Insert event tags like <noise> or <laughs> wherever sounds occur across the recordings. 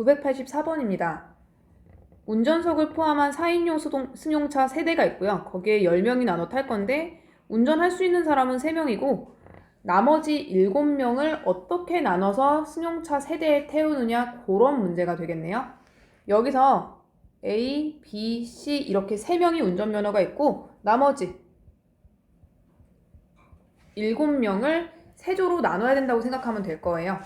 984번입니다. 운전석을 포함한 4인용 수동, 승용차 3대가 있고요. 거기에 10명이 나눠 탈 건데 운전할 수 있는 사람은 3명이고 나머지 7명을 어떻게 나눠서 승용차 3대에 태우느냐 그런 문제가 되겠네요. 여기서 A, B, C 이렇게 3명이 운전면허가 있고 나머지 7명을 세조로 나눠야 된다고 생각하면 될 거예요.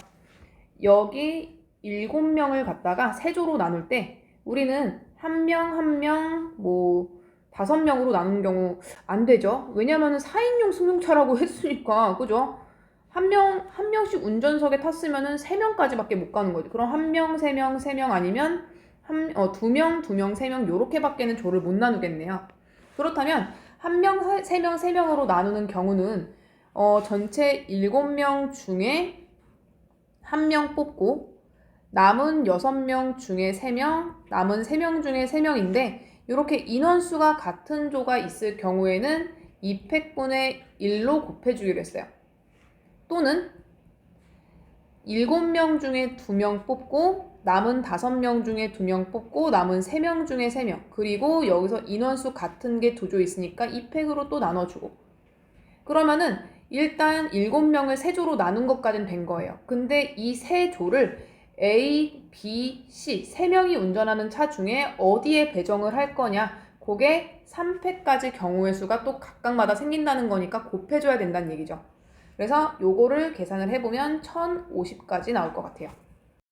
여기 7명을 갖다가 세조로 나눌 때 우리는 한 명, 한 명, 뭐, 다섯 명으로 나눈 경우 안 되죠. 왜냐면은 4인용 승용차라고 <laughs> 했으니까, 그죠? 한 명, 한 명씩 운전석에 탔으면은 세 명까지밖에 못 가는 거지. 그럼 한 명, 세 명, 세 명 아니면 한, 어, 두 명, 두 명, 세 명, 요렇게밖에는 조를 못 나누겠네요. 그렇다면 한 명, 세 명, 세 명으로 나누는 경우는 어, 전체 일곱 명 중에 한 명 뽑고 남은 여섯 명 중에 세 명, 남은 세명 중에 세 명인데 이렇게 인원수가 같은 조가 있을 경우에는 2팩분의 1로 곱해주기로 했어요. 또는 7명 중에 2명 뽑고 남은 5명 중에 2명 뽑고 남은 3명 중에 3명 그리고 여기서 인원수 같은 게 두 조 있으니까 2팩으로 또 나눠주고 그러면은 일단 7명을 세 조로 나눈 것까지는 된 거예요. 근데 이세 조를 A, B, C 세 명이 운전하는 차 중에 어디에 배정을 할 거냐 그게 3팩까지 경우의 수가 또 각각마다 생긴다는 거니까 곱해줘야 된다는 얘기죠. 그래서 요거를 계산을 해보면 1050까지 나올 것 같아요.